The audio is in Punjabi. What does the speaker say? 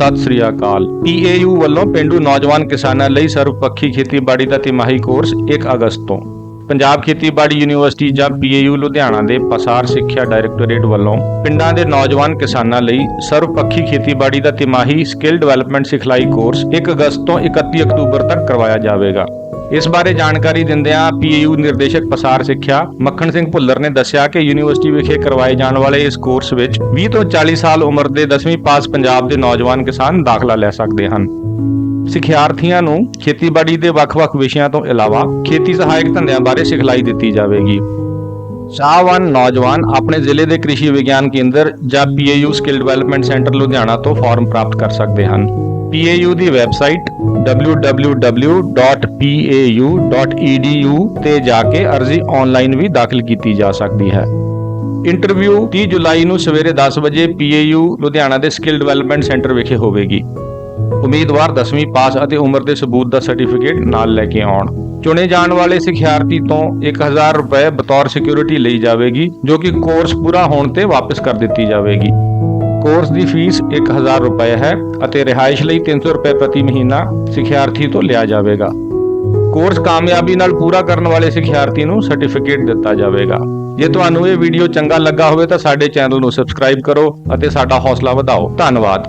ਸਤਿ ਸ੍ਰੀ ਅਕਾਲ। ਪੀਏਯੂ ਵੱਲੋਂ ਪਿੰਡੂ ਨੌਜਵਾਨ ਕਿਸਾਨਾਂ ਲਈ ਸਰਵਪੱਖੀ ਖੇਤੀਬਾੜੀ ਦਾ ਤਿਮਾਹੀ ਕੋਰਸ 1 ਅਗਸਤ ਤੋਂ। ਪੰਜਾਬ ਖੇਤੀਬਾੜੀ ਯੂਨੀਵਰਸਿਟੀ ਜਾਂ ਪੀਏਯੂ ਲੁਧਿਆਣਾ ਦੇ ਪਸਾਰ ਸਿੱਖਿਆ ਡਾਇਰੈਕਟੋਰੇਟ ਵੱਲੋਂ ਪਿੰਡਾਂ ਦੇ ਨੌਜਵਾਨ ਕਿਸਾਨਾਂ ਲਈ ਸਰਵਪੱਖੀ ਖੇਤੀਬਾੜੀ ਦਾ ਤਿਮਾਹੀ ਸਕਿੱਲ ਡਿਵੈਲਪਮੈਂਟ ਸਿਖਲਾਈ ਕੋਰਸ 1 ਅਗਸਤ ਤੋਂ 31 ਅਕਤੂਬਰ ਤੱਕ ਕਰਵਾਇਆ ਜਾਵੇਗਾ। ਇਸ ਬਾਰੇ ਜਾਣਕਾਰੀ ਦਿੰਦਿਆਂ ਪੀਏਯੂ ਨਿਰਦੇਸ਼ਕ ਪਸਾਰ ਸਿੱਖਿਆ ਮੱਖਣ ਸਿੰਘ ਭੁੱਲਰ ਨੇ ਦੱਸਿਆ ਕਿ ਯੂਨੀਵਰਸਿਟੀ ਵਿਖੇ ਕਰਵਾਏ ਜਾਣ ਵਾਲੇ ਇਸ ਕੋਰਸ ਵਿੱਚ 20 ਤੋਂ 40 ਸਾਲ ਉਮਰ ਦੇ 10ਵੀਂ ਪਾਸ ਪੰਜਾਬ ਦੇ ਨੌਜਵਾਨ ਕਿਸਾਨ ਦਾਖਲਾ ਲੈ ਸਕਦੇ ਹਨ। ਸਿੱਖਿਆਰਥੀਆਂ ਨੂੰ ਖੇਤੀਬਾੜੀ ਦੇ ਵੱਖ-ਵੱਖ ਵਿਸ਼ਿਆਂ ਤੋਂ ਇਲਾਵਾ ਖੇਤੀ ਸਹਾਇਕ ਧੰਦਿਆਂ ਬਾਰੇ ਸਿਖਲਾਈ ਦਿੱਤੀ ਜਾਵੇਗੀ। ਚਾਹਵਾਨ ਨੌਜਵਾਨ ਆਪਣੇ ਜ਼ਿਲ੍ਹੇ ਦੇ ਕ੍ਰਿਸ਼ੀ ਵਿਗਿਆਨ ਕੇਂਦਰ ਜਾਂ PAU skill development centre Ludhiana ਤੋਂ ਫਾਰਮ ਪ੍ਰਾਪਤ ਕਰ ਸਕਦੇ ਹਨ। ਪੀਏਯੂ ਦੀ ਵੈਬਸਾਈਟ www.pau.edu ਤੇ ਜਾ ਕੇ ਅਰਜ਼ੀ ਆਨਲਾਈਨ ਵੀ ਦਾਖਲ ਕੀਤੀ ਜਾ ਸਕਦੀ ਹੈ। ਇੰਟਰਵਿਊ 30 ਜੁਲਾਈ ਨੂੰ ਸਵੇਰੇ 10 ਵਜੇ ਪੀਏਯੂ ਲੁਧਿਆਣਾ ਦੇ ਸਕਿੱਲ ਡਿਵੈਲਪਮੈਂਟ ਸੈਂਟਰ ਵਿਖੇ ਹੋਵੇਗੀ। ਉਮੀਦਵਾਰ 10ਵੀਂ ਪਾਸ ਅਤੇ ਉਮਰ ਦੇ ਸਬੂਤ ਦਾ ਸਰਟੀਫਿਕੇਟ ਨਾਲ ਲੈ ਕੇ ਆਉਣ। ਚੁਣੇ ਜਾਣ ਵਾਲੇ ਸਿਖਿਆਰਥੀ ਤੋਂ 1000 ਰੁਪਏ ਬਤੌਰ ਸਿਕਿਉਰਿਟੀ ਲਈ ਜਾਵੇਗੀ, ਜੋ ਕਿ ਕੋਰਸ ਪੂਰਾ ਹੋਣ ਤੇ ਵਾਪਸ ਕਰ ਦਿੱਤੀ ਜਾਵੇਗੀ। ਕੋਰਸ ਦੀ ਫੀਸ 1000 ਰੁਪਏ ਹੈ ਅਤੇ ਰਿਹਾਇਸ਼ ਲਈ 300 ਰੁਪਏ ਪ੍ਰਤੀ ਮਹੀਨਾ ਸਿੱਖਿਆਰਥੀ ਤੋਂ ਲਿਆ ਜਾਵੇਗਾ। ਕੋਰਸ ਕਾਮਯਾਬੀ ਨਾਲ ਪੂਰਾ ਕਰਨ ਵਾਲੇ ਸਿੱਖਿਆਰਥੀ ਨੂੰ ਸਰਟੀਫਿਕੇਟ ਦਿੱਤਾ ਜਾਵੇਗਾ। ਜੇ ਤੁਹਾਨੂੰ ਇਹ ਵੀਡੀਓ ਚੰਗਾ ਲੱਗਾ ਹੋਵੇ ਤਾਂ ਸਾਡੇ ਚੈਨਲ ਨੂੰ ਸਬਸਕ੍ਰਾਈਬ ਕਰੋ ਅਤੇ ਸਾਡਾ ਹੌਸਲਾ ਵਧਾਓ। ਧੰਨਵਾਦ।